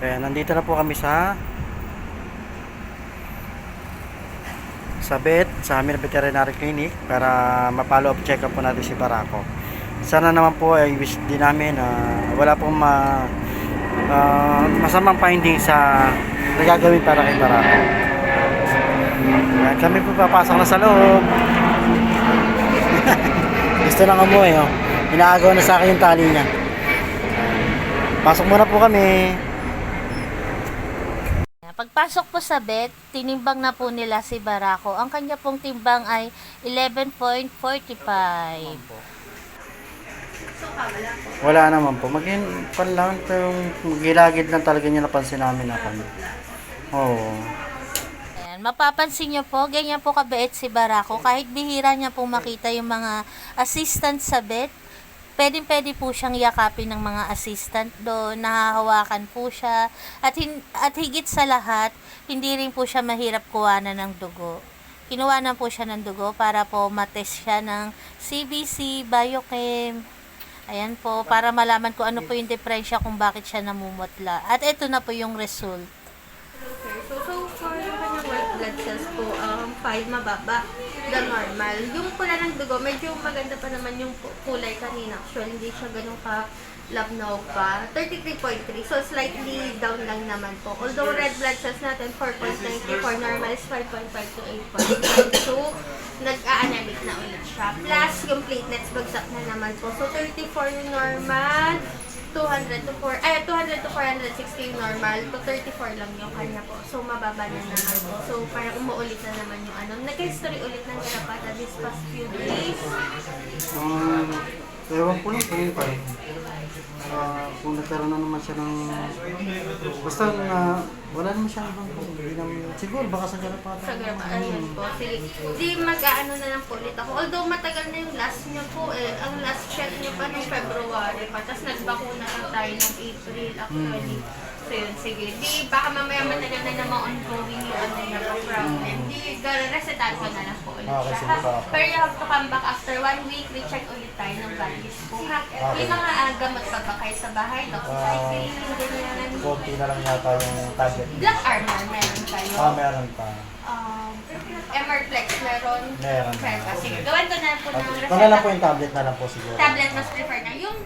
Kaya nandito na po kami sa sa vet, sa amin veterinary clinic para ma-follow up check up po natin si Barako. Sana naman po ay wish din namin na wala pong ma, ah, masamang finding sa nagagawin para kay Barako. Yan, kami po papasok na sa loob. Gusto nang umuwi, oh. Inaagaw na sa akin yung tali niya. Pasok muna po kami. Pagpasok po sa vet, tinimbang na po nila si Barako. Ang kanya pong timbang ay 11.45. Wala naman po. Maging, pan lang ito yung gilagid lang talaga niya napansin namin na kami. Oo. Ayan, mapapansin nyo po, ganyan po kabait si Barako. Kahit bihira niya po makita yung mga assistant sa vet, pwedeng pwede po siyang yakapin ng mga assistant doon, nahahawakan po siya, at, hin- at higit sa lahat, hindi rin po siya mahirap kuwanan ng dugo. Kinuwanan po siya ng dugo para po matest siya ng CBC, Biochem, Ayan po, para malaman ko ano po yung diferensya kung bakit siya namumutla. At ito na po yung result. Okay, so, so for yung kanyang white blood cells po, um, 5 mababa, the normal. Yung pula ng dugo, medyo maganda pa naman yung kulay kanina. Actually, hindi siya ganun ka labnaw pa. 33.3, so slightly down lang naman po. Although red blood cells natin, 4.94, normal is 5.5 to 8.5. So, nag-a-anemic na ulit siya. Plus, yung platelets bagsak na naman po. So, 34 yung normal, 200 to 4, ay 200 to 460 yung normal, to 34 lang yung kanya po. So, mababa na naman po. So, parang umuulit na naman yung ano. Nag-history ulit ng garapata this past few days. Um, ewan ko lang kung parang ah, kung nagkaroon na naman siya ng basta na wala naman siya ibang hindi naman siguro baka sa garapata Sa garapata, ayun po. Sige, di mag-ano na lang po ulit ako. Although matagal na yung last niyo po eh. Ang last check pa February pa. Tapos nagbakuna lang tayo ng April actually. So yun, sige. Di, baka mamaya matagal na naman ongoing yung ano po problem. Di, resetahan ko na lang po ulit Okay, siya. sige pa. Pero you have to come back after one week, recheck ulit tayo ng values po. Ha? Yung mga uh, gamot pa ba kayo sa bahay, doxycycline, ganyan. konti na lang yata yung tablet Black Armor, meron kayo. ah meron pa Um, Emerflex, meron. Meron. Meron. Sige, gawin ko na po ng Ito na lang po yung tablet na lang po siguro Tablet mas prefer na. Yung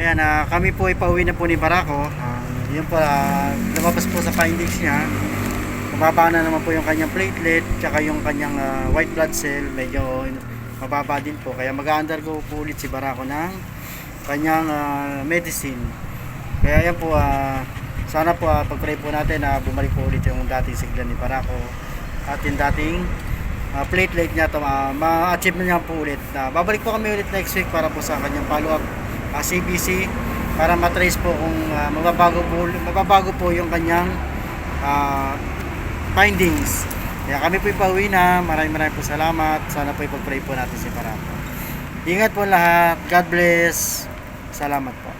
Ayan, ah, kami po ay pauwi na po ni Barako. Ah, yun po, ah, lumabas po sa findings niya. Mababa na naman po yung kanyang platelet, tsaka yung kanyang ah, white blood cell, medyo mababa din po. Kaya mag-undergo po ulit si Barako ng kanyang ah, medicine. Kaya yan po, ah, sana po ah, pag-pray po natin na bumalik po ulit yung dating sigla ni Barako at yung dating ah, platelet niya to, ah, ma-achieve niya po ulit. na babalik po kami ulit next week para po sa kanyang follow-up ah, CBC para matrace po kung ah, mababago po mababago po yung kanyang ah, findings. Kaya kami po pauwi na. Maraming maraming po salamat. Sana po ipag-pray po natin si Parako. Ingat po lahat. God bless. Salamat po.